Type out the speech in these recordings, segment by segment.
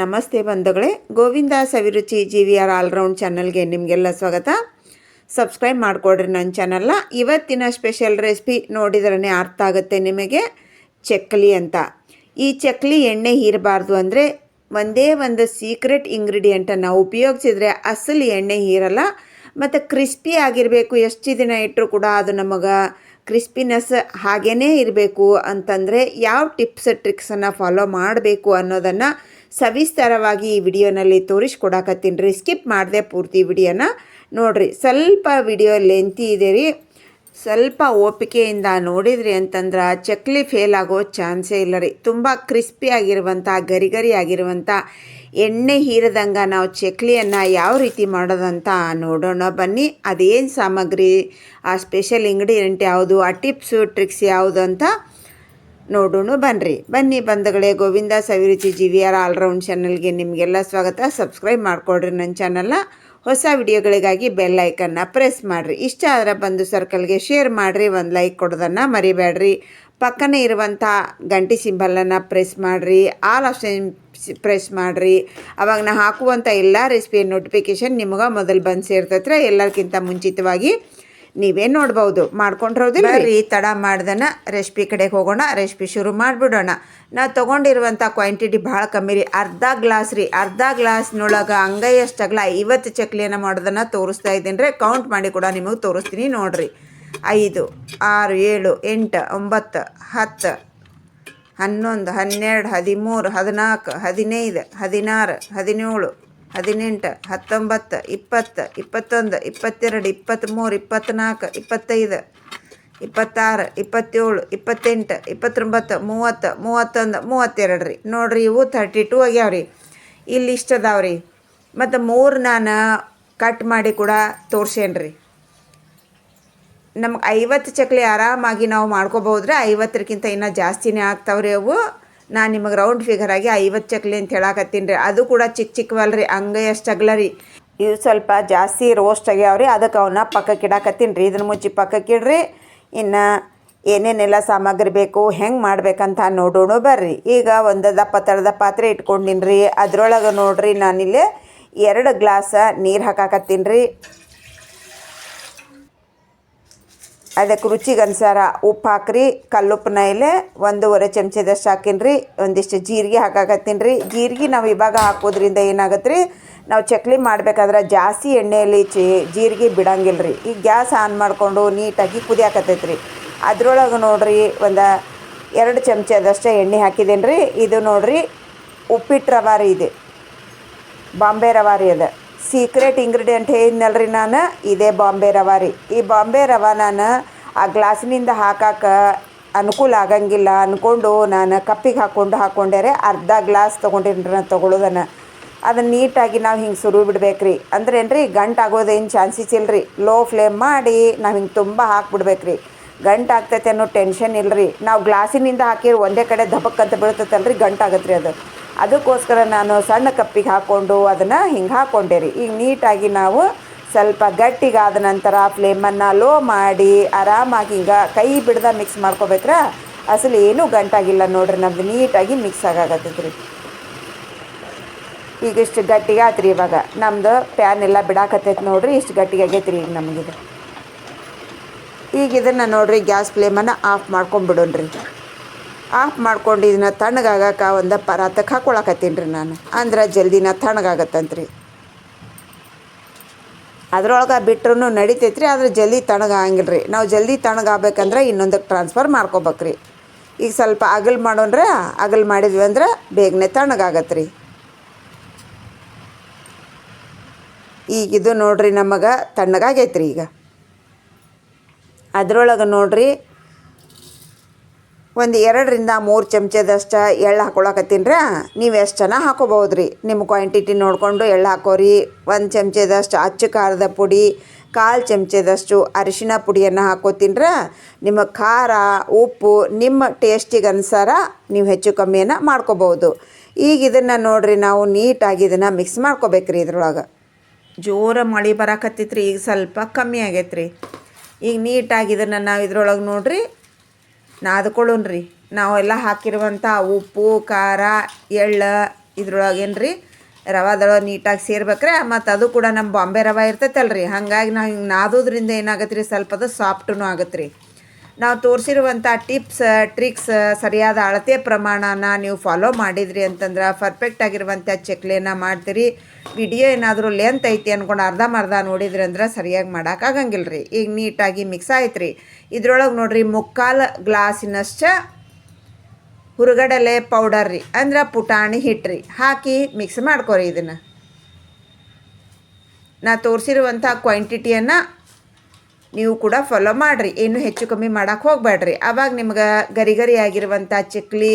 ನಮಸ್ತೆ ಬಂಧುಗಳೇ Govinda Saviruchi G V R all round ಚಾನಲ್ಗೆ ನಿಮಗೆಲ್ಲ ಸ್ವಾಗತ. ಸಬ್ಸ್ಕ್ರೈಬ್ ಮಾಡಿಕೊಡ್ರಿ ನನ್ನ ಚಾನಲ್ನ. ಇವತ್ತಿನ ಸ್ಪೆಷಲ್ ರೆಸಿಪಿ ನೋಡಿದ್ರೇ ಅರ್ಥ ಆಗುತ್ತೆ ನಿಮಗೆ. ಚಕ್ಕಲಿ ಅಂತ. ಈ ಚಕ್ಕಲಿ ಎಣ್ಣೆ ಹೀರಬಾರ್ದು ಅಂದರೆ ಒಂದೇ ಒಂದು ಸೀಕ್ರೆಟ್ ಇಂಗ್ರೀಡಿಯೆಂಟನ್ನು ಉಪಯೋಗಿಸಿದ್ರೆ ಅಸಲು ಎಣ್ಣೆ ಹೀರಲ್ಲ. ಮತ್ತು ಕ್ರಿಸ್ಪಿ ಆಗಿರಬೇಕು, ಎಷ್ಟು ದಿನ ಇಟ್ಟರು ಕೂಡ ಅದು ನಮಗೆ ಕ್ರಿಸ್ಪಿನೆಸ್ ಹಾಗೇ ಇರಬೇಕು ಅಂತಂದರೆ ಯಾವ ಟಿಪ್ಸ್, ಟ್ರಿಕ್ಸನ್ನು ಫಾಲೋ ಮಾಡಬೇಕು ಅನ್ನೋದನ್ನು ಸವಿಸ್ತಾರವಾಗಿ ಈ ವಿಡಿಯೋನಲ್ಲಿ ತೋರಿಸ್ಕೊಡಕತ್ತೀನಿ ರೀ. ಸ್ಕಿಪ್ ಮಾಡಿದೆ ಪೂರ್ತಿ ವಿಡಿಯೋನ ನೋಡಿರಿ. ಸ್ವಲ್ಪ ವಿಡಿಯೋ ಲೆಂತಿ ಇದೆ ರೀ. ಸ್ವಲ್ಪ ಓಪಿಕೆಯಿಂದ ನೋಡಿದ್ರಿ ಅಂತಂದ್ರೆ ಚಕ್ಲಿ ಫೇಲ್ ಆಗೋ ಚಾನ್ಸೇ ಇಲ್ಲ ರೀ. ತುಂಬ ಕ್ರಿಸ್ಪಿ ಆಗಿರುವಂಥ ಗರಿ ಗರಿ ಆಗಿರುವಂಥ ಎಣ್ಣೆ ಹೀರದಂಗೆ ನಾವು ಚಕ್ಲಿಯನ್ನು ಯಾವ ರೀತಿ ಮಾಡೋದಂತ ನೋಡೋಣ. ಬನ್ನಿ, ಅದೇನು ಸಾಮಗ್ರಿ, ಆ ಸ್ಪೆಷಲ್ ಇಂಗ್ರೀಡಿಯೆಂಟ್ ಯಾವುದು, ಆ ಟಿಪ್ಸು ಟ್ರಿಕ್ಸ್ ಯಾವುದು ಅಂತ ನೋಡೋಣ ಬನ್ನಿರಿ ಬನ್ನಿ ಬಂಧುಗಳೇ, Govinda Saviruchi G V R all round ಚಾನಲ್ಗೆ ನಿಮಗೆಲ್ಲ ಸ್ವಾಗತ. ಸಬ್ಸ್ಕ್ರೈಬ್ ಮಾಡಿಕೊಡ್ರಿ ನನ್ನ ಚಾನಲ್ನ. ಹೊಸ ವಿಡಿಯೋಗಳಿಗಾಗಿ ಬೆಲ್ ಐಕನ್ನ ಪ್ರೆಸ್ ಮಾಡಿರಿ. ಇಷ್ಟ ಆದರೆ ಬಂದು ಸರ್ಕಲ್ಗೆ ಶೇರ್ ಮಾಡಿರಿ, ಒಂದು ಲೈಕ್ ಕೊಡೋದನ್ನು ಮರಿಬೇಡ್ರಿ. ಪಕ್ಕನೇ ಇರುವಂಥ ಗಂಟಿ ಸಿಂಬಲನ್ನು ಪ್ರೆಸ್ ಮಾಡಿರಿ, ಆಲ್ ಆಪ್ಷನ್ ಪ್ರೆಸ್ ಮಾಡಿರಿ. ಅವಾಗ ನಾ ಹಾಕುವಂಥ ಎಲ್ಲ ರೆಸಿಪಿ ನೋಟಿಫಿಕೇಷನ್ ನಿಮಗೆ ಮೊದಲು ಬಂದು ಸೇರ್ತತ್ರ. ಎಲ್ಲರಿಗಿಂತ ಮುಂಚಿತವಾಗಿ ನೀವೇ ನೋಡ್ಬೋದು? ಮಾಡ್ಕೊಂಡಿರೋದಿಲ್ಲ ರೀ ತಡ ಮಾಡ್ದನ, ರೆಸಿಪಿ ಕಡೆಗೆ ಹೋಗೋಣ, ರೆಸಿಪಿ ಶುರು ಮಾಡಿಬಿಡೋಣ. ನಾವು ತೊಗೊಂಡಿರುವಂಥ ಕ್ವಾಂಟಿಟಿ ಭಾಳ ಕಮ್ಮಿ ರೀ. ಅರ್ಧ ಗ್ಲಾಸ್ ರೀ. ಅರ್ಧ ಗ್ಲಾಸ್ನೊಳಗೆ ಅಂಗೈಯಷ್ಟಾಗಲ ಐವತ್ತು ಚಕ್ಲಿಯನ್ನು ಮಾಡೋದನ್ನು ತೋರಿಸ್ತಾ ಇದ್ದೀನಿ ರೀ. ಕೌಂಟ್ ಮಾಡಿ ಕೂಡ ನಿಮಗೆ ತೋರಿಸ್ತೀನಿ ನೋಡಿರಿ. ಐದು, ಆರು, ಏಳು, ಎಂಟು, ಒಂಬತ್ತು, ಹತ್ತು, ಹನ್ನೊಂದು, ಹನ್ನೆರಡು, ಹದಿಮೂರು, ಹದಿನಾಲ್ಕು, ಹದಿನೈದು, ಹದಿನಾರು, ಹದಿನೇಳು ಹದಿನೆಂಟು, ಹತ್ತೊಂಬತ್ತು, ಇಪ್ಪತ್ತು, ಇಪ್ಪತ್ತೊಂದು, ಇಪ್ಪತ್ತೆರಡು, ಇಪ್ಪತ್ತ್ಮೂರು, ಇಪ್ಪತ್ತ್ನಾಲ್ಕು, ಇಪ್ಪತ್ತೈದು, ಇಪ್ಪತ್ತಾರು, ಇಪ್ಪತ್ತೇಳು, ಇಪ್ಪತ್ತೆಂಟು, ಇಪ್ಪತ್ತೊಂಬತ್ತು, ಮೂವತ್ತು, ಮೂವತ್ತೊಂದು ಮೂವತ್ತೆರಡು ರೀ ನೋಡಿರಿ ಇವು ತರ್ಟಿ ಟು ಆಗ್ಯಾವ ರೀ ಇಲ್ಲಿ ಇಷ್ಟು ಅದಾವ ರೀ ಮತ್ತು ಮೂರು ನಾನು ಕಟ್ ಮಾಡಿ ಕೂಡ ತೋರ್ಸೇನಿ ರೀ ನಮ್ಗೆ ಐವತ್ತು ಚಕ್ಲಿ ಆರಾಮಾಗಿ ನಾವು ಮಾಡ್ಕೋಬೋದ್ರೆ ಐವತ್ತರಕ್ಕಿಂತ ಇನ್ನೂ ಜಾಸ್ತಿನೇ ಆಗ್ತಾವ್ರಿ ಅವು. ನಾನು ನಿಮಗೆ ರೌಂಡ್ ಫಿಗರ್ ಆಗಿ ಐವತ್ತು ಚಕ್ಲಿ ಅಂತ ಹೇಳಾಕತ್ತೀನಿ ರೀ. ಅದು ಕೂಡ ಚಿಕ್ಕ ಚಿಕ್ಕವಲ್ಲ ರೀ ಅಂಗೈ ಅಷ್ಟು ರೀ. ಇವು ಸ್ವಲ್ಪ ಜಾಸ್ತಿ ರೋಸ್ಟ್ ಆಗ್ಯಾವ್ರಿ ಅದಕ್ಕೆ ಅವನ್ನ ಪಕ್ಕಕ್ಕೆ ಇಡಾಕತ್ತೀನಿ ರೀ. ಇದನ್ನು ಮುಚ್ಚಿ ಪಕ್ಕಕ್ಕೆ ಇಡ್ರಿ, ಇನ್ನು ಏನೇನೆಲ್ಲ ಸಾಮಗ್ರಿ ಬೇಕು, ಹೆಂಗೆ ಮಾಡ್ಬೇಕಂತ ನೋಡೋಣ ಬರ್ರಿ. ಈಗ ಒಂದು ದಪ್ಪ ತಳದ ಪಾತ್ರೆ ಇಟ್ಕೊಂಡಿನ್ರಿ. ರೀ ಅದ್ರೊಳಗೆ ನೋಡ್ರಿ ನಾನಿಲ್ಲಿ ಎರಡು ಗ್ಲಾಸ ನೀರು ಹಾಕಾಕತ್ತೀನಿ ರೀ. ಅದಕ್ಕೆ ರುಚಿಗೆ ಅನುಸಾರ ಉಪ್ಪು ಹಾಕ್ರಿ ಕಲ್ಲುಪ್ಪನ ಇಲ್ಲೇ ಒಂದೂವರೆ ಚಮಚದಷ್ಟು ಹಾಕಿನ್ರಿ, ಒಂದಿಷ್ಟು ಜೀರಿಗೆ ಹಾಕಾಕತ್ತೀನಿ ರೀ ಜೀರಿಗೆ ನಾವು ಇವಾಗ ಹಾಕೋದ್ರಿಂದ ಏನಾಗತ್ತೆ ರೀ ನಾವು ಚಕ್ಲಿ ಮಾಡ್ಬೇಕಾದ್ರೆ ಜಾಸ್ತಿ ಎಣ್ಣೆಯಲ್ಲಿ ಚಿ, ಜೀರಿಗೆ ಬಿಡಂಗಿಲ್ಲ ರೀ ಈಗ ಗ್ಯಾಸ್ ಆನ್ ಮಾಡಿಕೊಂಡು ನೀಟಾಗಿ ಕುದಿಯಾಕತ್ತೈತೆ ರೀ ಅದ್ರೊಳಗೆ ನೋಡಿರಿ ಒಂದು ಎರಡು ಚಮಚದಷ್ಟು ಎಣ್ಣೆ ಹಾಕಿದ್ದೀನಿ ರೀ ಇದು ನೋಡಿರಿ ಉಪ್ಪಿಟ್ಟು ರವಾರಿ ಇದೆ, ಬಾಂಬೆ ರವಾರಿ ಅದು. ಸೀಕ್ರೆಟ್ ಇಂಗ್ರೀಡಿಯೆಂಟ್ ಹೇಳಿದ್ನಲ್ರಿ ನಾನು? ಇದೇ ಬಾಂಬೆ ರವೆ ರೀ. ಈ ಬಾಂಬೆ ರವೆ ನಾನು ಆ ಗ್ಲಾಸಿನಿಂದ ಹಾಕಕ್ಕೆ ಅನುಕೂಲ ಆಗಂಗಿಲ್ಲ. ಅಂದ್ಕೊಂಡು ನಾನು ಕಪ್ಪಿಗೆ ಹಾಕ್ಕೊಂಡು ಹಾಕ್ಕೊಂಡರೆ ಅರ್ಧ ಗ್ಲಾಸ್ ತೊಗೊಂಡಿನ್ರಿ ನಾನು ತೊಗೊಳೋದನ್ನು. ಅದನ್ನು ನೀಟಾಗಿ ನಾವು ಹಿಂಗೆ ಸುರು ಬಿಡ್ಬೇಕು ರೀ. ಅಂದ್ರೆ ಏನು ರೀ, ಗಂಟು ಆಗೋದೇನು ಚಾನ್ಸಸ್ ಇಲ್ಲ ರೀ ಲೋ ಫ್ಲೇಮ್ ಮಾಡಿ ನಾವು ಹಿಂಗೆ ತುಂಬ ಹಾಕ್ಬಿಡ್ಬೇಕು ರೀ. ಗಂಟು ಆಗ್ತೈತೆ ಅನ್ನೋ ಟೆನ್ಷನ್ ಇಲ್ಲರಿ ನಾವು ಗ್ಲಾಸಿನಿಂದ ಹಾಕಿರೋ ಒಂದೇ ಕಡೆ ದಬಕ್ಕಂತ ಅಂತ ಬೀಳ್ತೈತಲ್ಲ ರೀ ಗಂಟು ಆಗತ್ತೆ ರೀ ಅದು. ಅದಕ್ಕೋಸ್ಕರ ನಾನು ಸಣ್ಣ ಕಪ್ಪಿಗೆ ಹಾಕ್ಕೊಂಡು ಅದನ್ನು ಹಿಂಗೆ ಹಾಕ್ಕೊಂಡೆ ರೀ. ಈಗ ನೀಟಾಗಿ ನಾವು ಸ್ವಲ್ಪ ಗಟ್ಟಿಗಾದ ನಂತರ ಫ್ಲೇಮನ್ನು ಲೋ ಮಾಡಿ ಆರಾಮಾಗಿ ಹಿಂಗೆ ಕೈ ಬಿಡ್ದ ಮಿಕ್ಸ್ ಮಾಡ್ಕೋಬೇಕ್ರ? ಅಸಲು ಏನೂ ಗಂಟಾಗಿಲ್ಲ ನೋಡ್ರಿ, ನಮ್ದು ನೀಟಾಗಿ ಮಿಕ್ಸ್ ಆಗಾಕತ್ತೈತೆ ರೀ. ಈಗ ಇಷ್ಟು ಗಟ್ಟಿಗೆ ಆತ್ರಿ ಇವಾಗ. ನಮ್ಮದು ಪ್ಯಾನ್ ಎಲ್ಲ ಬಿಡಾಕತ್ತೈತೆ ನೋಡ್ರಿ, ಇಷ್ಟು ಗಟ್ಟಿಗೆ ರೀ ಈಗ ನಮಗಿದು. ಈಗ ಇದನ್ನು ನೋಡ್ರಿ, ಗ್ಯಾಸ್ ಫ್ಲೇಮನ್ನು ಆಫ್ ಮಾಡ್ಕೊಂಬಿಡೋಣ್ರಿ. ಆಫ್ ಮಾಡ್ಕೊಂಡು ಇದನ್ನ ತಣ್ಣಗಾಗಕ್ಕೆ ಒಂದು ಪರಾತಕ್ಕೆ ಹಾಕ್ಕೊಳಕತ್ತೀನಿ ರೀ ನಾನು. ಅಂದ್ರೆ ಜಲ್ದಿನ ತಣ್ಣಗಾಗತ್ತಂತ್ರಿ. ಅದ್ರೊಳಗೆ ಬಿಟ್ರೂ ನಡಿತೈತ್ರಿ, ಆದರೆ ಜಲ್ದಿ ತಣ್ಣಗಾಗಿಲ್ಲ ರೀ. ನಾವು ಜಲ್ದಿ ತಣ್ಣಗಾಗಬೇಕಂದ್ರೆ ಇನ್ನೊಂದಕ್ಕೆ ಟ್ರಾನ್ಸ್ಫರ್ ಮಾಡ್ಕೋಬೇಕ್ರಿ. ಈಗ ಸ್ವಲ್ಪ ಅಗಲ್ ಮಾಡೋಣ್ರೆ, ಅಗಲ್ ಮಾಡಿದ್ವಿ ಅಂದ್ರೆ ಬೇಗನೆ ತಣ್ಣಗಾಗತ್ತೆ ರೀ ಈಗ ಇದು ನೋಡ್ರಿ ನಮಗೆ ತಣ್ಣಗಾಗೈತ್ರಿ ಈಗ. ಅದ್ರೊಳಗೆ ನೋಡ್ರಿ ಒಂದು ಎರಡರಿಂದ ಮೂರು ಚಮಚದಷ್ಟು ಎಳ್ಳು ಹಾಕೊಳಕತ್ತೀನಿ ನೀವು ಎಷ್ಟು ಜನ ಹಾಕೋಬೋದು ರೀ ನಿಮ್ಮ ಕ್ವಾಂಟಿಟಿ ನೋಡಿಕೊಂಡು ಎಳ್ಳು ಹಾಕೋರಿ. ಒಂದು ಚಮಚದಷ್ಟು ಅಚ್ಚು ಖಾರದ ಪುಡಿ, ಕಾಲು ಚಮಚದಷ್ಟು ಅರಿಶಿನ ಪುಡಿಯನ್ನು ಹಾಕೋತೀನಿ ರೀ ನಿಮ್ಮ ಖಾರ, ಉಪ್ಪು, ನಿಮ್ಮ ಟೇಸ್ಟಿಗೆ ಅನುಸಾರ ನೀವು ಹೆಚ್ಚು ಕಮ್ಮಿಯನ್ನು ಮಾಡ್ಕೋಬೋದು ಈಗ ಇದನ್ನು ನೋಡ್ರಿ ನಾವು ನೀಟಾಗಿ ಇದನ್ನು ಮಿಕ್ಸ್ ಮಾಡ್ಕೋಬೇಕ್ರಿ ಇದ್ರೊಳಗೆ. ಜೋರ ಮಳೆ ಬರಾಕತ್ತಿತ್ತು ರೀ ಈಗ ಸ್ವಲ್ಪ ಕಮ್ಮಿ ಆಗೈತೆ ರೀ ಈಗ ನೀಟಾಗಿ ಇದನ್ನು ನಾವು ಇದ್ರೊಳಗೆ ನೋಡ್ರಿ. ನಾದ್ಕೊಳ್ಳೋಣ್ರಿ ನಾವೆಲ್ಲ ಹಾಕಿರುವಂಥ ಉಪ್ಪು, ಖಾರ, ಎಳ್ಳು ಇದ್ರೊಳಗೇನು ರೀ ರವಾದೊಳಗೆ ನೀಟಾಗಿ ಸೇರ್ಬೇಕ್ರೆ ಮತ್ತು ಅದು ಕೂಡ ನಮ್ಮ ಬಾಂಬೆ ರವೆ ಇರ್ತೈತಲ್ಲ ರೀ ಹಾಗಾಗಿ ನಾವು ಹಿಂಗೆ ನಾದೋದ್ರಿಂದ ಏನಾಗತ್ತೆ ರೀ ಸ್ವಲ್ಪ ಅದು ಸಾಫ್ಟೂ ಆಗತ್ತೆ ರೀ ನಾವು ತೋರಿಸಿರುವಂಥ ಟಿಪ್ಸ್, ಟ್ರಿಕ್ಸ್, ಸರಿಯಾದ ಅಳತೆ ಪ್ರಮಾಣನ ನೀವು ಫಾಲೋ ಮಾಡಿದ್ರಿ ಅಂತಂದ್ರೆ ಪರ್ಫೆಕ್ಟ್ ಆಗಿರುವಂಥ ಚಕ್ಲಿಯನ್ನು ಮಾಡ್ತೀರಿ. ವಿಡಿಯೋ ಏನಾದರೂ ಲೆಂತ್ ಐತಿ ಅಂದ್ಕೊಂಡು ಅರ್ಧಮರ್ಧ ನೋಡಿದ್ರಿ ಅಂದ್ರೆ ಸರಿಯಾಗಿ ಮಾಡೋಕ್ಕಾಗಂಗಿಲ್ಲ ರೀ ಈಗ ನೀಟಾಗಿ ಮಿಕ್ಸ್ ಆಯ್ತು ರೀ ಇದ್ರೊಳಗೆ ನೋಡಿರಿ ಮುಕ್ಕಾಲು ಗ್ಲಾಸಿನಷ್ಟ ಹುರುಗಡಲೆ ಪೌಡರ್ ರೀ. ಅಂದ್ರೆ ಪುಟಾಣಿ ಹಿಟ್ಟು ಹಾಕಿ ಮಿಕ್ಸ್ ಮಾಡ್ಕೊರಿ ಇದನ್ನು. ನಾ ತೋರಿಸಿರುವಂಥ ಕ್ವಾಂಟಿಟಿಯನ್ನು ನೀವು ಕೂಡ ಫಾಲೋ ಮಾಡಿರಿ. ಏನು ಹೆಚ್ಚು ಕಮ್ಮಿ ಮಾಡೋಕೆ ಹೋಗಬೇಡ್ರಿ ಆವಾಗ ನಿಮ್ಗೆ ಗರಿ ಗರಿ ಆಗಿರುವಂಥ ಚಕ್ಲಿ,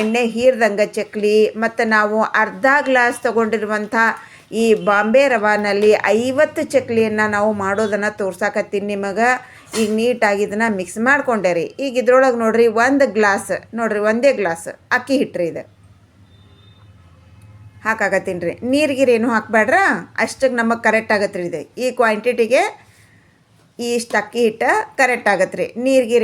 ಎಣ್ಣೆ ಹೀರ್ದಂಗೆ ಚಕ್ಲಿ, ಮತ್ತು ನಾವು ಅರ್ಧ ಗ್ಲಾಸ್ ತೊಗೊಂಡಿರುವಂಥ ಈ ಬಾಂಬೆ ರವಾನಲ್ಲಿ ಐವತ್ತು ಚಕ್ಲಿಯನ್ನು ನಾವು ಮಾಡೋದನ್ನು ತೋರ್ಸಾಕತ್ತೀನಿ ನಿಮಗೆ. ಈಗ ನೀಟಾಗಿ ಇದನ್ನು ಮಿಕ್ಸ್ ಮಾಡ್ಕೊಂಡೆ ರೀ. ಈಗ ಇದ್ರೊಳಗೆ ನೋಡ್ರಿ ಒಂದು ಗ್ಲಾಸ್ ನೋಡ್ರಿ ಒಂದೇ ಗ್ಲಾಸ್ ಅಕ್ಕಿ ಹಿಟ್ರಿ ಇದು. ಹಾಕಾಕತ್ತೀನಿ ರೀ. ನೀರಿಗಿರೇನು ಹಾಕ್ಬೇಡ್ರ ಅಷ್ಟಕ್ಕೆ ನಮಗೆ ಕರೆಕ್ಟ್ ಆಗತ್ತೆ ರೀ ಇದು. ಈ ಕ್ವಾಂಟಿಟಿಗೆ ಇಷ್ಟು ಅಕ್ಕಿ ಹಿಟ್ಟು ಕರೆಕ್ಟ್ ಆಗತ್ತೆ ರೀ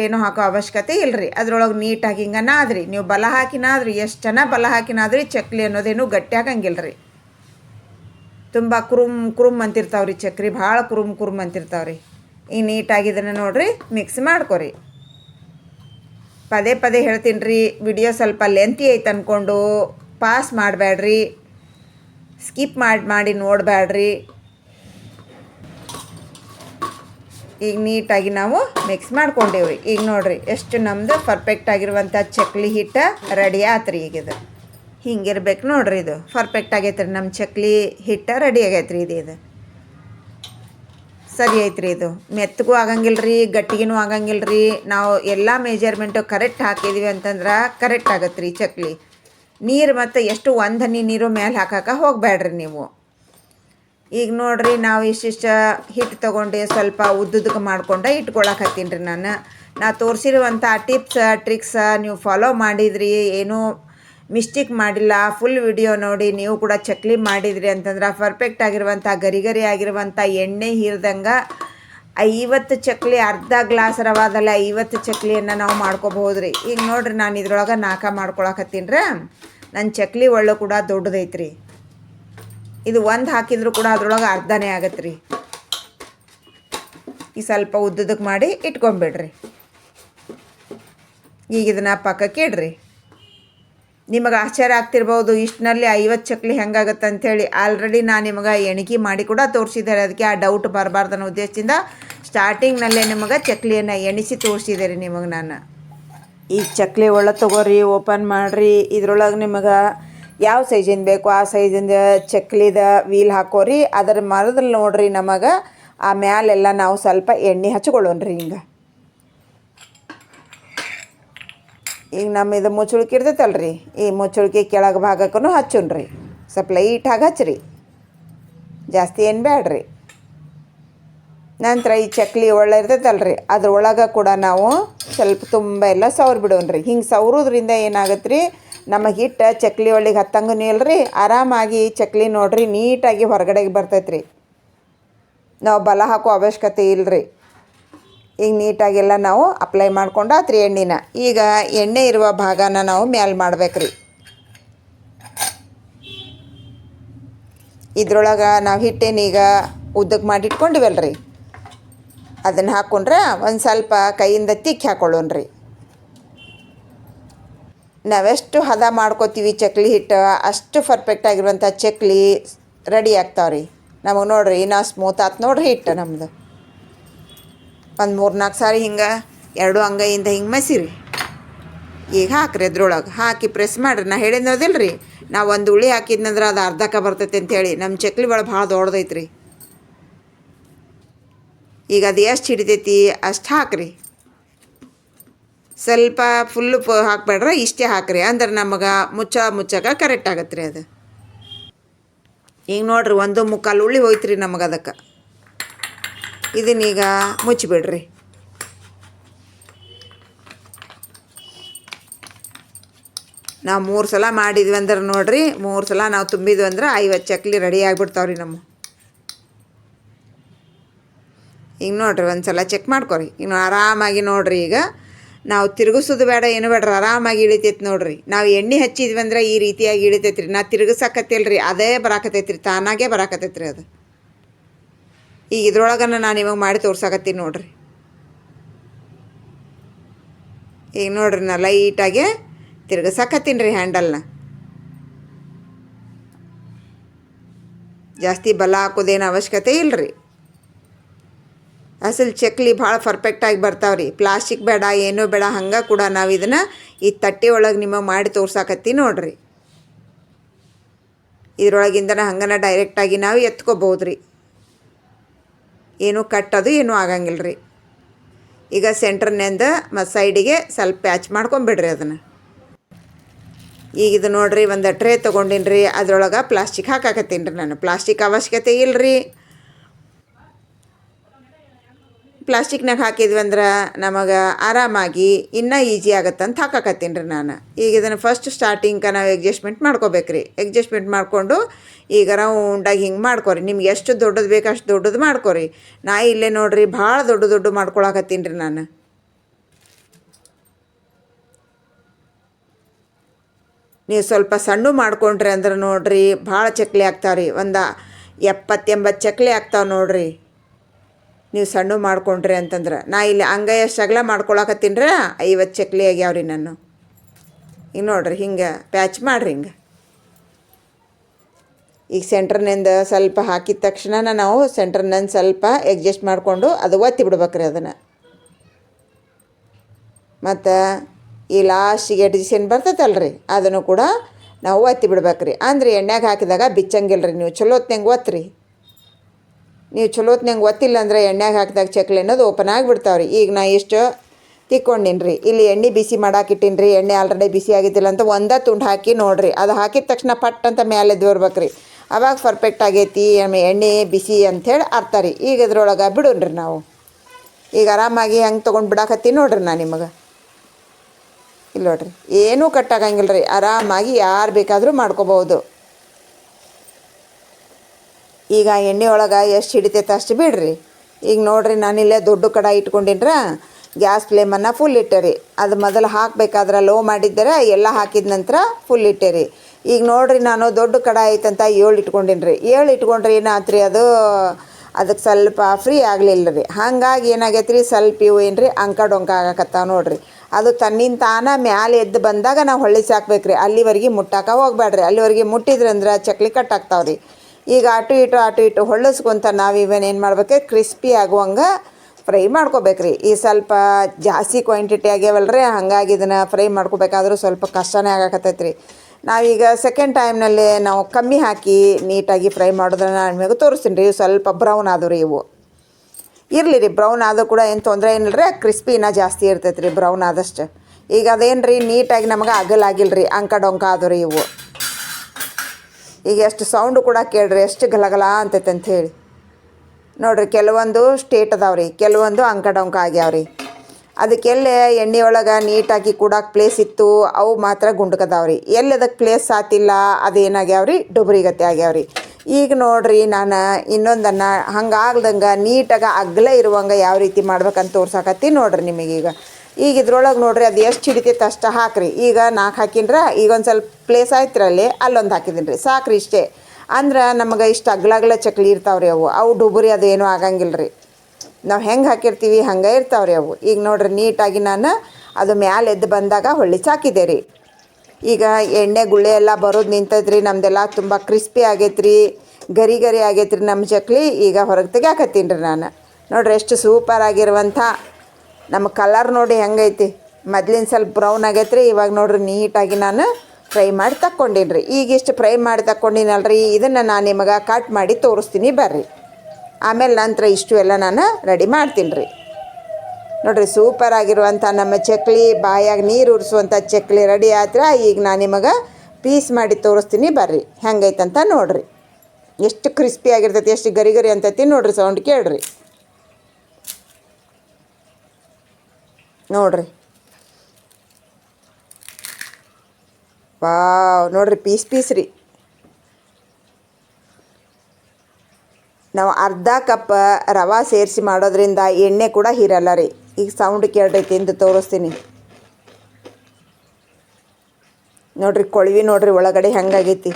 ಏನು ಹಾಕೋ ಅವಶ್ಯಕತೆ ಇಲ್ಲ ರೀ ಅದ್ರೊಳಗೆ ನೀಟಾಗಿ ಹಿಂಗೆ ನಾದ್ರಿ. ನೀವು ಬಲ ಹಾಕಿನಾದ್ರಿ ಎಷ್ಟು ಜನ ಬಲ ಹಾಕಿನಾದ್ರಿ ಚಕ್ಲಿ ಅನ್ನೋದೇನು ಗಟ್ಟಿ ಆಗಂಗಿಲ್ಲ ರೀ ತುಂಬ ಕುರುಮ್ ಕುರುಮ್ ಅಂತಿರ್ತಾವ್ರಿ ಚಕ್ರಿ, ಭಾಳ ಕುರುಮ್ ಕುರುಮ್ ಅಂತಿರ್ತಾವೆ ರೀ ನೀಟಾಗಿ ಇದನ್ನು ನೋಡಿರಿ ಮಿಕ್ಸ್ ಮಾಡ್ಕೊರಿ. ಪದೇ ಪದೇ ಹೇಳ್ತೀನಿ ರೀ ವಿಡಿಯೋ ಸ್ವಲ್ಪ ಲೆಂತಿ ಐತೆ ಅಂದ್ಕೊಂಡು ಪಾಸ್ ಮಾಡಬೇಡ್ರಿ ಸ್ಕಿಪ್ ಮಾಡಿ ಮಾಡಿ ನೋಡಬೇಡ್ರಿ ಈಗ ನೀಟಾಗಿ ನಾವು ಮಿಕ್ಸ್ ಮಾಡ್ಕೊಂಡೇವ್ರಿ. ಈಗ ನೋಡ್ರಿ, ಎಷ್ಟು ನಮ್ದು ಪರ್ಫೆಕ್ಟ್ ಆಗಿರುವಂಥ ಚಕ್ಲಿ ಹಿಟ್ಟ ರೆಡಿ ಆತ್ರಿ ಈಗ ಇದು. ಹಿಂಗಿರ್ಬೇಕು ನೋಡ್ರಿ ಇದು. ಪರ್ಫೆಕ್ಟ್ ಆಗೈತ್ರಿ ನಮ್ಮ ಚಕ್ಲಿ ಹಿಟ್ಟ ರೆಡಿ ಆಗೈತ್ರಿ ಇದು ಇದು. ಸರಿ ಐತ್ರಿ ಇದು. ಮೆತ್ತಗೂ ಆಗಂಗಿಲ್ಲ ರೀ ಗಟ್ಟಿಗೆನೂ ಆಗಂಗಿಲ್ಲ ರೀ ನಾವು ಎಲ್ಲ ಮೆಜರ್ಮೆಂಟು ಕರೆಕ್ಟ್ ಹಾಕಿದೀವಿ ಅಂತಂದ್ರೆ ಕರೆಕ್ಟ್ ಆಗತ್ತೆ ರೀ ಚಕ್ಲಿ. ನೀರು ಮತ್ತು ಎಷ್ಟು ಒಂದು ಹನಿ ನೀರು ಮೇಲೆ ಹಾಕಕ್ಕೆ ಹೋಗಬೇಡ್ರಿ ನೀವು. ಈಗ ನೋಡ್ರಿ ನಾವು ಇಷ್ಟಿಷ್ಟ ಹಿಟ್ಟು ತೊಗೊಂಡು ಸ್ವಲ್ಪ ಉದ್ದುದಕ್ಕೆ ಮಾಡ್ಕೊಂಡು ಇಟ್ಕೊಳಕತ್ತೀನಿ ರೀ ನಾನು. ನಾ ತೋರಿಸಿರುವಂಥ ಟಿಪ್ಸ್ ಟ್ರಿಕ್ಸ್ ನೀವು ಫಾಲೋ ಮಾಡಿದ್ರಿ. ಏನೂ ಮಿಸ್ಟೇಕ್ ಮಾಡಿಲ್ಲ. ಫುಲ್ ವಿಡಿಯೋ ನೋಡಿ ನೀವು ಕೂಡ ಚಕ್ಲಿ ಮಾಡಿದ್ರಿ ಅಂತಂದ್ರೆ ಪರ್ಫೆಕ್ಟ್ ಆಗಿರುವಂಥ ಗರಿ ಗರಿ ಆಗಿರುವಂಥ ಎಣ್ಣೆ ಹೀರ್ದಂಗೆ ಐವತ್ತು ಚಕ್ಲಿ ಅರ್ಧ ಗ್ಲಾಸ್ ರವಾದಲ್ಲಿ ಐವತ್ತು ಚಕ್ಲಿಯನ್ನು ನಾವು ಮಾಡ್ಕೋಬಹುದು ರೀ ಈಗ ನೋಡ್ರಿ ನಾನು ಇದ್ರೊಳಗೆ ನಾಕ ಮಾಡ್ಕೊಳಕತ್ತೀನಿ ರೀ. ನನ್ನ ಚಕ್ಲಿ ಒಳ್ಳೆ ಕೂಡ ದೊಡ್ಡದೈತ್ರಿ. ಇದು ಒಂದು ಹಾಕಿದ್ರು ಕೂಡ ಅದ್ರೊಳಗೆ ಅರ್ಧನೇ ಆಗತ್ತೆ ರೀ ಈ ಸ್ವಲ್ಪ ಉದ್ದದಕ್ಕೆ ಮಾಡಿ ಇಟ್ಕೊಂಬಿಡ್ರಿ. ಈಗ ಇದನ್ನು ಪಕ್ಕಕ್ಕೆ ಇಡ್ರಿ. ನಿಮಗೆ ಆಶ್ಚರ್ಯ ಆಗ್ತಿರ್ಬೋದು, ಇಷ್ಟನಲ್ಲಿ ಐವತ್ತು ಚಕ್ಲಿ ಹೆಂಗಾಗತ್ತೆ ಅಂಥೇಳಿ ಆಲ್ರೆಡಿ ನಾನು ನಿಮಗೆ ಎಣಿಕೆ ಮಾಡಿ ಕೂಡ ತೋರಿಸಿದ್ದಾರೆ. ಅದಕ್ಕೆ ಆ ಡೌಟ್ ಬರಬಾರ್ದು ಅನ್ನೋ ಉದ್ದೇಶದಿಂದ ಸ್ಟಾರ್ಟಿಂಗ್ನಲ್ಲೇ ನಿಮಗೆ ಚಕ್ಲಿಯನ್ನು ಎಣಿಸಿ ತೋರಿಸಿದೆ ರೀ ನಿಮಗೆ ನಾನು. ಈ ಚಕ್ಲಿ ಒಳ್ಳೆ ತೊಗೋರಿ ಓಪನ್ ಮಾಡಿರಿ. ಇದ್ರೊಳಗೆ ನಿಮಗೆ ಯಾವ ಸೈಜಿನ ಬೇಕು ಆ ಸೈಜಿಂದ ಚಕ್ಲಿದ ವೀಲ್ ಹಾಕೋರಿ. ಅದರ ಮರದಲ್ಲಿ ನೋಡ್ರಿ ನಮಗೆ. ಆ ಮ್ಯಾಲೆಲ್ಲ ನಾವು ಸ್ವಲ್ಪ ಎಣ್ಣೆ ಹಚ್ಕೊಳ್ಳೋಣ್ರಿ ಹಿಂಗೆ. ಈಗ ನಮ್ಮ ಇದು ಮುಚ್ಚುಳ್ಕಿ ಇರ್ತೈತಲ್ರಿ. ಈ ಮುಚ್ಚುಳ್ಕಿ ಕೆಳಗೆ ಭಾಗಕ್ಕೂ ಹಚ್ಚುನ್ರಿ ಸ್ವಲ್ಪ ಲೈಟಾಗಿ ಹಚ್ಚಿರಿ ಜಾಸ್ತಿ ಏನು ಬೇಡ್ರಿ ನಂತರ ಈ ಚಕ್ಲಿ ಒಳ್ಳೆ ಇರ್ತೈತಲ್ರಿ. ಅದ್ರೊಳಗೆ ಕೂಡ ನಾವು ಸ್ವಲ್ಪ ತುಂಬ ಎಲ್ಲ ಸವ್ರಿ ಬಿಡೋಣ್ರಿ. ಹಿಂಗೆ ಸವ್ರೋದ್ರಿಂದ ಏನಾಗತ್ತೆ ರೀ ನಮ್ಮ ಹಿಟ್ಟು ಚಕ್ಲಿ ಒಳಗೆ ಹತ್ತಂಗೂ ಇಲ್ರಿ ಆರಾಮಾಗಿ ಚಕ್ಲಿ ನೋಡ್ರಿ, ನೀಟಾಗಿ ಹೊರಗಡೆಗೆ ಬರ್ತೈತೆ ನಾವು ಬಲ ಹಾಕೋ ಅವಶ್ಯಕತೆ ಇಲ್ಲರಿ ಈಗ ನೀಟಾಗೆಲ್ಲ ನಾವು ಅಪ್ಲೈ ಮಾಡ್ಕೊಂಡು ಆತ್ರಿ ಎಣ್ಣೆನ. ಈಗ ಎಣ್ಣೆ ಇರುವ ಭಾಗನ ನಾವು ಮ್ಯಾಲೆ ಮಾಡ್ಬೇಕ್ರಿ. ಇದ್ರೊಳಗೆ ನಾವು ಹಿಟ್ಟೇನೀಗ ಉದ್ದಕ್ಕೆ ಮಾಡಿಟ್ಕೊಂಡಿವಲ್ರಿ. ಅದನ್ನು ಹಾಕ್ಕೊಂಡ್ರೆ ಒಂದು ಸ್ವಲ್ಪ ಕೈಯಿಂದ ತಿಕ್ಕಿ ಹಾಕೊಳ್ಳೋಣ್ರಿ. ನಾವೆಷ್ಟು ಹದ ಮಾಡ್ಕೋತೀವಿ ಚಕ್ಲಿ ಹಿಟ್ಟು, ಅಷ್ಟು ಪರ್ಫೆಕ್ಟ್ ಆಗಿರುವಂಥ ಚಕ್ಲಿ ರೆಡಿ ಆಗ್ತಾವ್ರಿ. ನಮಗೆ ನೋಡ್ರಿ, ಇನ್ನೂ ಸ್ಮೂತ್ ಆತು ನೋಡ್ರಿ ಹಿಟ್ಟು ನಮ್ಮದು ಒಂದು ಮೂರು ನಾಲ್ಕು ಸಾರಿ ಹಿಂಗೆ, ಎರಡು ಅಂಗೈಯಿಂದ ಹಿಂಗೆ ಮಸಿರಿ. ಈಗ ಹಾಕ್ರಿ ಅದ್ರೊಳಗೆ. ಹಾಕಿ ಪ್ರೆಸ್ ಮಾಡಿರಿ. ನಾ ಹೇಳಿದ್ನೋದಿಲ್ಲ ರೀ ನಾವು ಒಂದು ಉಳಿ ಹಾಕಿದ್ನಂದ್ರೆ ಅದು ಅರ್ಧಕ್ಕೆ ಬರ್ತೈತೆ ಅಂತೇಳಿ. ನಮ್ಮ ಚಕ್ಲಿ ಒಳಗೆ ಭಾಳ ದೊಡ್ಡದೈತ್ರಿ. ಈಗ ಅದು ಎಷ್ಟು ಹಿಡಿತೈತಿ, ಅಷ್ಟು ಹಾಕ್ರಿ. ಸ್ವಲ್ಪ ಫುಲ್ಲು ಪ ಹಾಕ್ಬೇಡ್ರೆ? ಇಷ್ಟೇ ಹಾಕ್ರಿ. ಅಂದ್ರೆ ನಮಗೆ ಮುಚ್ಚ ಮುಚ್ಚಕ ಕರೆಕ್ಟ್ ಆಗತ್ತೆ ರೀ ಅದು. ಈಗ ನೋಡ್ರಿ, ಒಂದು ಮುಕ್ಕಾಲು ಉಳ್ಳಿ ಹೋಯ್ತು ರೀ ನಮಗೆ ಅದಕ್ಕೆ. ಇದನ್ನೀಗ ಮುಚ್ಚಿಬಿಡ್ರಿ. ನಾವು ಮೂರು ಸಲ ಮಾಡಿದ್ವಿ ಅಂದ್ರೆ ನೋಡ್ರಿ, ಮೂರು ಸಲ ನಾವು ತುಂಬಿದ್ವಿ ಅಂದ್ರೆ ಐವತ್ತು ಚಕ್ಲಿ ರೆಡಿ ಆಗಿಬಿಡ್ತಾವ್ರಿ ನಮ್ಮ. ಈಗ ನೋಡ್ರಿ ಒಂದು ಸಲ ಚೆಕ್ ಮಾಡ್ಕೊರಿ. ಇನ್ನು ಆರಾಮಾಗಿ ನೋಡ್ರಿ ಈಗ. ನಾವು ತಿರುಗಿಸೋದು ಬೇಡ, ಏನು ಬೇಡ್ರಿ ಆರಾಮಾಗಿ ಇಳಿತೈತೆ ನೋಡ್ರಿ. ನಾವು ಎಣ್ಣೆ ಹಚ್ಚಿದ್ವಿ ಅಂದ್ರೆ ಈ ರೀತಿಯಾಗಿ ಇಳಿತೈತ್ರಿ. ನಾ ತಿರುಗಿಸಕತ್ತಿಲ್ರಿ, ಅದೇ ಬರಾಕತೈತ್ರಿ ತಾನಾಗೆ ಬರಾಕತೈತ್ರಿ ಅದು. ಈಗ ಇದ್ರೊಳಗನ ನಾನು ಇವಾಗ ಮಾಡಿ ತೋರ್ಸಾಕತ್ತೀನಿ ನೋಡ್ರಿ. ಈಗ ನೋಡ್ರಿ, ನಾ ಲೈಟಾಗೆ ತಿರುಗಿಸಕತ್ತೀನಿ ರೀ ಹ್ಯಾಂಡಲ್ನ. ಜಾಸ್ತಿ ಬಲ ಹಾಕೋದೇನು ಅವಶ್ಯಕತೆ ಇಲ್ಲರಿ ಅಸಲು ಚಕ್ಲಿ ಭಾಳ ಪರ್ಫೆಕ್ಟಾಗಿ ರೀ ಪ್ಲಾಸ್ಟಿಕ್ ಬೇಡ, ಏನೂ ಬೇಡ, ಹಂಗೆ ಕೂಡ ನಾವು ಇದನ್ನು ಈ ತಟ್ಟೆ ಒಳಗೆ ನಿಮಗೆ ಮಾಡಿ ತೋರ್ಸಾಕತ್ತಿ ನೋಡ್ರಿ. ಇದ್ರೊಳಗಿಂದನ ಹಂಗನ ಡೈರೆಕ್ಟಾಗಿ ನಾವು ಎತ್ಕೋಬೋದು ರೀ ಏನೂ ಕಟ್ಟೋದು, ಏನೂ ಆಗಂಗಿಲ್ಲ ರೀ ಈಗ ಸೆಂಟ್ರ್ನಿಂದ ಮತ್ತು ಸೈಡಿಗೆ ಸ್ವಲ್ಪ ಪ್ಯಾಚ್ ಮಾಡ್ಕೊಂಬಿಡ್ರಿ ಅದನ್ನು. ಈಗ ಇದು ನೋಡ್ರಿ, ಒಂದು ಟ್ರೇ ತೊಗೊಂಡಿನಿ ರೀ ಅದ್ರೊಳಗೆ ಪ್ಲಾಸ್ಟಿಕ್ ಹಾಕಾಕತ್ತೀನಿ ರೀ ನಾನು. ಪ್ಲಾಸ್ಟಿಕ್ ಅವಶ್ಯಕತೆ ಇಲ್ಲ ರೀ ಪ್ಲಾಸ್ಟಿಕ್ನಾಗ ಹಾಕಿದ್ವಿ ಅಂದ್ರೆ ನಮಗೆ ಆರಾಮಾಗಿ ಇನ್ನೂ ಈಜಿ ಅಂತ ಹಾಕಾಕತ್ತೀನಿ ರೀ ನಾನು. ಈಗ ಇದನ್ನು ಫಸ್ಟ್ ಸ್ಟಾರ್ಟಿಂಗ್ಗೆ ನಾವು ಅಡ್ಜಸ್ಟ್ಮೆಂಟ್ ಮಾಡ್ಕೋಬೇಕು ರೀ ಅಡ್ಜಸ್ಟ್ಮೆಂಟ್ ಮಾಡಿಕೊಂಡು ಈಗ ರೌಂಡಾಗಿ ಹಿಂಗೆ ಮಾಡ್ಕೋರಿ. ನಿಮ್ಗೆ ಎಷ್ಟು ದೊಡ್ಡದು ಬೇಕು ಅಷ್ಟು ದೊಡ್ಡದು ಮಾಡ್ಕೋರಿ. ನಾ ಇಲ್ಲೇ ನೋಡ್ರಿ ಭಾಳ ದೊಡ್ಡ ದೊಡ್ಡ ಮಾಡ್ಕೊಳಕತ್ತೀನಿ ರೀ ನಾನು. ನೀವು ಸ್ವಲ್ಪ ಸಣ್ಣ ಮಾಡ್ಕೊಂಡ್ರಿ ಅಂದ್ರೆ ನೋಡ್ರಿ ಭಾಳ ಚಕ್ಲಿ ಆಗ್ತಾವೆ ರೀ ಒಂದು ಎಪ್ಪತ್ತೆಂಬತ್ತು ಚಕ್ಲಿ ಆಗ್ತಾವೆ ನೋಡ್ರಿ. ನೀವು ಸಣ್ಣ ಮಾಡ್ಕೊಂಡ್ರಿ ಅಂತಂದ್ರೆ. ನಾ ಇಲ್ಲಿ ಅಂಗಯ ಶಗಲ ಮಾಡ್ಕೊಳಕತ್ತೀನಿ ರೀ ಐವತ್ತು ಚಕ್ಲಿ ಆಗ್ಯಾವ್ರಿ ನಾನು ಈಗ ನೋಡ್ರಿ, ಹಿಂಗೆ ಪ್ಯಾಚ್ ಮಾಡಿರಿ ಹಿಂಗೆ. ಈಗ ಸೆಂಟ್ರ್ನಿಂದ ಸ್ವಲ್ಪ ಹಾಕಿದ ತಕ್ಷಣ ನಾವು ಸೆಂಟ್ರ್ನಿಂದ ಸ್ವಲ್ಪ ಅಡ್ಜಸ್ಟ್ ಮಾಡಿಕೊಂಡು ಅದು ಒತ್ತಿ ಬಿಡ್ಬೇಕ್ರಿ ಅದನ್ನು. ಮತ್ತು ಈ ಲಾಸ್ಟಿಗೆ ಡಿಸಿಷನ್ ಬರ್ತೈತಲ್ರಿ, ಅದನ್ನು ಕೂಡ ನಾವು ಒತ್ತಿ ಬಿಡ್ಬೇಕ್ರಿ. ಅಂದ್ರೆ ಎಣ್ಣೆಗೆ ಹಾಕಿದಾಗ ಬಿಚ್ಚಂಗಿಲ್ಲ ರೀ ನೀವು ಚಲೋತ್ನಂಗೆ ಒತ್ತಿರಿ ನೀವು ಚಲೋತ್ನಂಗೆ ಗೊತ್ತಿಲ್ಲ ಅಂದ್ರೆ ಎಣ್ಣೆಗೆ ಹಾಕಿದಾಗ ಚಕ್ಲಿ ಅನ್ನೋದು ಓಪನ್ ಆಗಿಬಿಡ್ತಾವ್ರಿ. ಈಗ ನಾ ಎಷ್ಟು ತಿಕ್ಕೊಂಡಿನಿ ರೀ ಇಲ್ಲಿ ಎಣ್ಣೆ ಬಿಸಿ ಮಾಡಾಕಿಟ್ಟಿನಿ ರೀ ಎಣ್ಣೆ ಆಲ್ರೆಡಿ ಬಿಸಿ ಆಗಿದ್ದಿಲ್ಲ ಅಂತ ಒಂದೇ ತುಂಡು ಹಾಕಿ ನೋಡಿರಿ. ಅದು ಹಾಕಿದ ತಕ್ಷಣ ಪಟ್ ಅಂತ ಮೇಲೆ ರೀ ಅವಾಗ ಪರ್ಫೆಕ್ಟ್ ಆಗೈತಿ ಎಣ್ಣೆ ಬಿಸಿ ಅಂಥೇಳಿ ರೀ. ಈಗ ಇದ್ರೊಳಗೆ ಬಿಡೋಣ್ರಿ ನಾವು. ಈಗ ಆರಾಮಾಗಿ ಹೆಂಗೆ ತೊಗೊಂಡು ಬಿಡಾಕತ್ತೀನಿ ನೋಡ್ರಿ ನಾನು ನಿಮಗೆ. ಇಲ್ಲ ನೋಡ್ರಿ. ಏನೂ ಕಟ್ಟಾಗಂಗಿಲ್ಲ ರೀ ಆರಾಮಾಗಿ ಯಾರು ಬೇಕಾದರೂ ಮಾಡ್ಕೋಬೋದು ಈಗ ಎಣ್ಣೆ ಒಳಗೆ ಎಷ್ಟು ಹಿಡಿತೈತೆ ಅಷ್ಟು ಬಿಡ್ರಿ. ಈಗ ನೋಡ್ರಿ ನಾನಿಲ್ಲೇ ದೊಡ್ಡ ಕಡ ಇಟ್ಕೊಂಡಿನ್ರ, ಗ್ಯಾಸ್ ಫ್ಲೇಮನ್ನು ಫುಲ್ ಇಟ್ಟೆ ರೀ ಅದು ಮೊದಲು ಹಾಕಬೇಕಾದ್ರೆ ಲೋ ಮಾಡಿದ್ದರೆ, ಎಲ್ಲ ಹಾಕಿದ ನಂತರ ಫುಲ್ ಇಟ್ಟೆ ರೀ ಈಗ ನೋಡ್ರಿ ನಾನು ದೊಡ್ಡ ಕಡ ಐತಂತ ಏಳು ಇಟ್ಕೊಂಡಿನಿ ರೀ ಏಳು ಇಟ್ಕೊಂಡ್ರೆ ಏನಾತ್ರಿ ಅದು? ಅದಕ್ಕೆ ಸ್ವಲ್ಪ ಫ್ರೀ ಆಗಲಿಲ್ಲ ರೀ ಹಾಗಾಗಿ ಏನಾಗೈತೆ ರೀ ಸ್ವಲ್ಪ ಇವು ಏನು ರೀ ಅಂಕ ಡೊಂಕ ಆಗಕತ್ತಾವ ನೋಡ್ರಿ. ಅದು ತನ್ನಿಂದ ತಾನ ಮ್ಯಾಲೆ ಎದ್ದು ಬಂದಾಗ ನಾವು ಹೊಳ್ಳಿ ಸಾಕ್ಬೇಕು ರೀ ಅಲ್ಲಿವರೆಗೆ ಮುಟ್ಟಾಕ ಹೋಗ್ಬೇಡ್ರಿ ಅಲ್ಲಿವರೆಗೆ ಮುಟ್ಟಿದ್ರಂದ್ರೆ ಚಕ್ಲಿ ಕಟ್ಟಾಗ್ತಾವ ರೀ ಈಗ ಅಟು ಇಟು ಅಟು ಇಟು ಹೊಳ್ಳಿಸ್ಕೊಂತ ನಾವು ಏನು ಮಾಡ್ಬೇಕು? ಕ್ರಿಸ್ಪಿ ಆಗುವಂಗೆ ಫ್ರೈ ಮಾಡ್ಕೋಬೇಕ್ರಿ. ಈ ಸ್ವಲ್ಪ ಜಾಸ್ತಿ ಕ್ವಾಂಟಿಟಿ ಆಗ್ಯಾವಲ್ರಿ, ಹಾಗಾಗಿ ಇದನ್ನು ಫ್ರೈ ಮಾಡ್ಕೋಬೇಕಾದ್ರೂ ಸ್ವಲ್ಪ ಕಷ್ಟನೇ ಆಗಾಕತ್ತೈತೆ ರೀ ನಾವೀಗ ಸೆಕೆಂಡ್ ಟೈಮ್ನಲ್ಲಿ ನಾವು ಕಮ್ಮಿ ಹಾಕಿ ನೀಟಾಗಿ ಫ್ರೈ ಮಾಡೋದನ್ನ ನಾನು ನಿಮಗೆ ತೋರಿಸ್ತೀನಿ. ರೀ ಸ್ವಲ್ಪ ಬ್ರೌನ್ ಆದವು ರೀ ಇವು. ಇರಲಿ ರೀ ಬ್ರೌನ್ ಆದರೂ ಕೂಡ ಏನು ತೊಂದರೆ ಏನಿಲ್ಲ ರೀ ಕ್ರಿಸ್ಪಿನ ಜಾಸ್ತಿ ಇರ್ತೈತೆ ರೀ ಬ್ರೌನ್ ಆದಷ್ಟು. ಈಗ ಅದೇನು ರೀ ನೀಟಾಗಿ ನಮಗೆ ಅಗಲಾಗಿಲ್ಲ ರೀ ಅಂಕ ಡೊಂಕ ಇವು. ಈಗ ಎಷ್ಟು ಸೌಂಡು ಕೂಡ ಕೇಳ್ರಿ, ಎಷ್ಟು ಗಲಗಲ ಅಂತೈತೆ ಅಂತ ಹೇಳಿ. ನೋಡ್ರಿ, ಕೆಲವೊಂದು ಸ್ಟೇಟ್ ಅದಾವ್ರಿ, ಕೆಲವೊಂದು ಅಂಕ ಡೊಂಕ ಆಗ್ಯಾವ ರೀ ಅದಕ್ಕೆಲ್ಲೇ ಎಣ್ಣೆ ಒಳಗೆ ನೀಟಾಗಿ ಕೂಡಕ್ಕೆ ಪ್ಲೇಸ್ ಇತ್ತು, ಅವು ಮಾತ್ರ ಗುಂಡ್ಕದಾವ್ರಿ. ಎಲ್ಲಿ ಅದಕ್ಕೆ ಪ್ಲೇಸ್ ಸಾತಿಲ್ಲ ಅದೇನಾಗ್ಯಾವ್ರಿ ರೀ ಗತಿ ಆಗ್ಯಾವ ರೀ ಈಗ ನೋಡ್ರಿ, ನಾನು ಇನ್ನೊಂದನ್ನು ಹಂಗಾಗ್ದಂಗೆ ನೀಟಾಗಿ ಅಗ್ಲ ಇರುವಂಗೆ ಯಾವ ರೀತಿ ಮಾಡ್ಬೇಕಂತ ತೋರ್ಸಾಕತ್ತಿ ನೋಡ್ರಿ ನಿಮಗೀಗ. ಈಗ ಇದ್ರೊಳಗೆ ನೋಡ್ರಿ ಅದು ಎಷ್ಟು ಹಿಡಿತೈತೆ ಅಷ್ಟು ಹಾಕ್ರಿ. ಈಗ ನಾಲ್ಕು ಹಾಕಿನ್ರ, ಈಗ ಒಂದು ಸ್ವಲ್ಪ ಪ್ಲೇಸ್ ಆಯ್ತು ರೀ ಅಲ್ಲಿ, ಅಲ್ಲೊಂದು ಹಾಕಿದ್ದೀನಿ ರೀ ಸಾಕ್ರಿ ಇಷ್ಟೇ. ಅಂದ್ರೆ ನಮಗೆ ಇಷ್ಟು ಅಗ್ಲಗ್ಲ ಅಗ್ಲ ಚಕ್ಲಿ ಇರ್ತಾವ್ರಿ ಅವು. ಅವು ಡುಬುರಿ ಅದು ಏನೂ ಆಗಂಗಿಲ್ಲ ರೀ ನಾವು ಹೆಂಗೆ ಹಾಕಿರ್ತೀವಿ, ಹಂಗೆ ಇರ್ತಾವ್ರಿ ಅವು. ಈಗ ನೋಡ್ರಿ ನೀಟಾಗಿ ನಾನು ಅದು ಮ್ಯಾಲೆ ಎದ್ದು ಬಂದಾಗ ಹೊಳ್ಳಿ ಸಾಕಿದೆ ರೀ ಈಗ ಎಣ್ಣೆ ಗುಳ್ಳೆ ಎಲ್ಲ ಬರೋದು ನಿಂತೈತ್ರಿ, ನಮ್ದೆಲ್ಲ ತುಂಬ ಕ್ರಿಸ್ಪಿ ಆಗೈತ್ರಿ, ಗರಿ ಗರಿ ಆಗೈತ್ರಿ ನಮ್ಮ ಚಕ್ಲಿ. ಈಗ ಹೊರಗೆ ತೆಗ್ಯಾಕತ್ತೀನಿ ರೀ ನಾನು. ನೋಡ್ರಿ ಎಷ್ಟು ಸೂಪರ್ ಆಗಿರುವಂಥ ನಮ್ಮ ಕಲರ್ ನೋಡಿ ಹೆಂಗೈತಿ? ಮೊದ್ಲಿನ ಸ್ವಲ್ಪ ಬ್ರೌನ್ ಆಗೈತ್ರಿ, ಇವಾಗ ನೋಡ್ರಿ ನೀಟಾಗಿ ನಾನು ಫ್ರೈ ಮಾಡಿ ತಕ್ಕೊಂಡಿನಿ ರೀ ಈಗ ಇಷ್ಟು ಫ್ರೈ ಮಾಡಿ ತಕ್ಕೊಂಡಿನಲ್ರಿ, ಇದನ್ನು ನಾನು ನಿಮಗೆ ಕಟ್ ಮಾಡಿ ತೋರಿಸ್ತೀನಿ ಬರ್ರಿ. ಆಮೇಲೆ ನಂತರ ಇಷ್ಟು ಎಲ್ಲ ನಾನು ರೆಡಿ ಮಾಡ್ತೀನಿ ರೀ ನೋಡ್ರಿ ಸೂಪರ್ ಆಗಿರುವಂಥ ನಮ್ಮ ಚಕ್ಲಿ, ಬಾಯಾಗ ನೀರು ಉರಿಸುವಂಥ ಚಕ್ಲಿ ರೆಡಿ ಆದ್ರೆ ಈಗ ನಾನು ನಿಮಗೆ ಪೀಸ್ ಮಾಡಿ ತೋರಿಸ್ತೀನಿ ಬರ್ರಿ. ಹೆಂಗೈತಂತ ನೋಡ್ರಿ. ಎಷ್ಟು ಕ್ರಿಸ್ಪಿ ಆಗಿರ್ತೈತಿ, ಎಷ್ಟು ಗರಿ ಗರಿ ಅಂತೈತಿ ನೋಡ್ರಿ ಸೌಂಡ್ ಕೇಳ್ರಿ. ನೋಡ್ರಿ. ವಾವ್, ನೋಡ್ರಿ ಪೀಸ್ ಪೀಸ್ ರೀ. ನಾವು ಅರ್ಧ ಕಪ್ ರವೆ ಸೇರಿಸಿ ಮಾಡೋದ್ರಿಂದ ಎಣ್ಣೆ ಕೂಡ ಹೀರಲ್ಲ ರೀ. ಈಗ ಸೌಂಡ್ ಕೇಳ್ರಿ ತಿಂದು ತೋರಿಸ್ತೀನಿ. ನೋಡಿರಿ ಕೊಳವಿ ನೋಡಿರಿ ಒಳಗಡೆ ಹೆಂಗಾಗೈತಿ.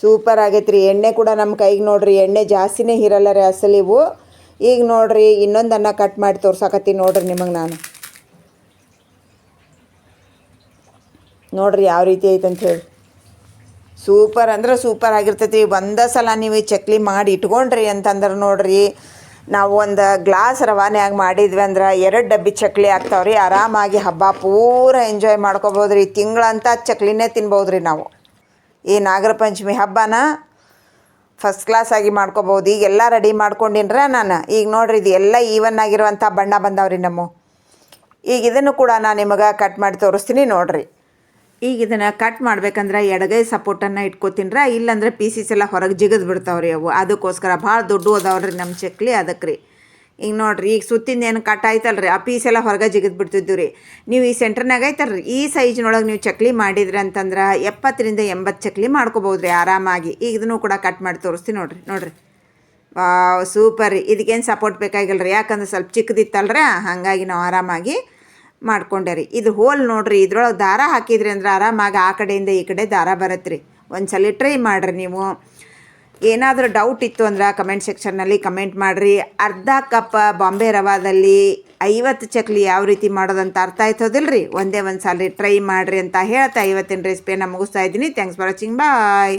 ಸೂಪರ್ ಆಗೈತೆ ರೀ ಎಣ್ಣೆ ಕೂಡ ನಮ್ಮ ಕೈಗೆ ನೋಡಿರಿ. ಎಣ್ಣೆ ಜಾಸ್ತಿನೇ ಇರಲ್ಲ ರೀ ಅಸಲಿವು ಈಗ ನೋಡ್ರಿ ಅನ್ನ ಕಟ್ ಮಾಡಿ ತೋರ್ಸಾಕತ್ತೀನಿ ನೋಡ್ರಿ ನಿಮಗೆ ನಾನು. ನೋಡ್ರಿ ಯಾವ ರೀತಿ ಐತೆ ಹೇಳಿ. ಸೂಪರ್ ಅಂದ್ರೆ ಸೂಪರ್ ಆಗಿರ್ತೈತಿ ಒಂದೇ ಸಲ ನೀವು ಚಕ್ಲಿ ಮಾಡಿ ಇಟ್ಕೊಂಡ್ರಿ ಅಂತಂದ್ರೆ ನೋಡ್ರಿ, ನಾವು ಒಂದು ಗ್ಲಾಸ್ ರವಾನ್ಯಾಗ ಮಾಡಿದ್ವಿ ಅಂದ್ರೆ ಎರಡು ಡಬ್ಬಿ ಚಕ್ಲಿ ಆಗ್ತಾವ್ರಿ ಆರಾಮಾಗಿ ಹಬ್ಬ ಪೂರ ಎಂಜಾಯ್ ಮಾಡ್ಕೊಬೋದು ತಿಂಗಳಂತ ಚಕ್ಲಿನೇ ತಿನ್ಬೋದು ರೀ ನಾವು. ಈ ನಾಗರ ಪಂಚಮಿ ಹಬ್ಬನ ಫಸ್ಟ್ ಕ್ಲಾಸ್ ಆಗಿ ಮಾಡ್ಕೋಬಹುದು ಈಗ ಎಲ್ಲ ರೆಡಿ ಮಾಡ್ಕೊಂಡಿನ್ರ ನಾನು. ಈಗ ನೋಡ್ರಿ ಇದು ಎಲ್ಲ ಈವನ್ ಆಗಿರುವಂಥ ಬಣ್ಣ ಬಂದಾವ್ರಿ ನಮ್ಮ. ಈಗ ಇದನ್ನು ಕೂಡ ನಾನು ನಿಮಗೆ ಕಟ್ ಮಾಡಿ ತೋರಿಸ್ತೀನಿ ನೋಡ್ರಿ. ಈಗ ಇದನ್ನು ಕಟ್ ಮಾಡ್ಬೇಕಂದ್ರೆ ಎಡಗೈ ಸಪೋರ್ಟನ್ನು ಇಟ್ಕೋತೀನ್ರ, ಇಲ್ಲಾಂದ್ರೆ ಪೀಸಸ್ ಎಲ್ಲ ಹೊರಗೆ ಜಿಗಿದು ಬಿಡ್ತಾವ್ರಿ ಅವು. ಅದಕ್ಕೋಸ್ಕರ ಭಾಳ ದೊಡ್ಡ ಅದಾವ್ರಿ ನಮ್ಮ ಚಕ್ಲಿ ಅದಕ್ಕೆ ರೀ ಈಗ ನೋಡ್ರಿ, ಈಗ ಸುತ್ತಿಂದ ಏನು ಕಟ್ ಆಯ್ತಲ್ರಿ, ಆ ಪೀಸ್ ಎಲ್ಲ ಹೊರಗೆ ಜಿಗಿದು ಬಿಡ್ತಿದ್ದು ರೀ ನೀವು ಈ ಸೆಂಟ್ರ್ನಾಗ ಐತಲ್ರಿ ಈ ಸೈಜ್ನೊಳಗೆ ನೀವು ಚಕ್ಲಿ ಮಾಡಿದ್ರಿ ಅಂತಂದ್ರೆ ಎಪ್ಪತ್ತರಿಂದ ಎಂಬತ್ತು ಚಕ್ಲಿ ಮಾಡ್ಕೋಬೋದು ರೀ ಆರಾಮಾಗಿ. ಈಗ ಇದನ್ನು ಕೂಡ ಕಟ್ ಮಾಡಿ ತೋರಿಸ್ತೀನಿ ನೋಡ್ರಿ ನೋಡ್ರಿ. ವಾವ್ ಸೂಪರ್ ರೀ. ಇದಕ್ಕೇನು ಸಪೋರ್ಟ್ ಬೇಕಾಗಿಲ್ಲ ರೀ ಯಾಕಂದ್ರೆ ಸ್ವಲ್ಪ ಚಿಕ್ಕದಿತ್ತಲ್ರ, ಹಾಗಾಗಿ ನಾವು ಆರಾಮಾಗಿ ಮಾಡ್ಕೊಂಡೆ ರೀ ಇದು ಹೋಲ್ ನೋಡಿರಿ, ಇದ್ರೊಳಗೆ ದಾರ ಹಾಕಿದ್ರಿ ಅಂದ್ರೆ ಆರಾಮಾಗಿ ಆ ಕಡೆಯಿಂದ ಈ ಕಡೆ ದಾರ ಬರುತ್ತೆ ರೀ ಒಂದು ಸಲ ಟ್ರೈ ಮಾಡಿರಿ ನೀವು. ಏನಾದರೂ ಡೌಟ್ ಇತ್ತು ಅಂದ್ರೆ ಕಮೆಂಟ್ ಸೆಕ್ಷನ್ನಲ್ಲಿ ಕಮೆಂಟ್ ಮಾಡಿರಿ. ಅರ್ಧ ಕಪ್ ಬಾಂಬೆ ರವಾದಲ್ಲಿ ಐವತ್ತು ಚಕ್ಲಿ ಯಾವ ರೀತಿ ಮಾಡೋದಂತ ಅರ್ಥ ಆಯ್ತದಿಲ್ಲ ರೀ ಒಂದೇ ಒಂದು ಸಲ ಟ್ರೈ ಮಾಡಿರಿ ಅಂತ ಹೇಳ್ತಾ ಇವತ್ತಿನ ರೆಸಿಪಿಯನ್ನು ಮುಗಿಸ್ತಾ ಇದ್ದೀನಿ. Thanks for watching bye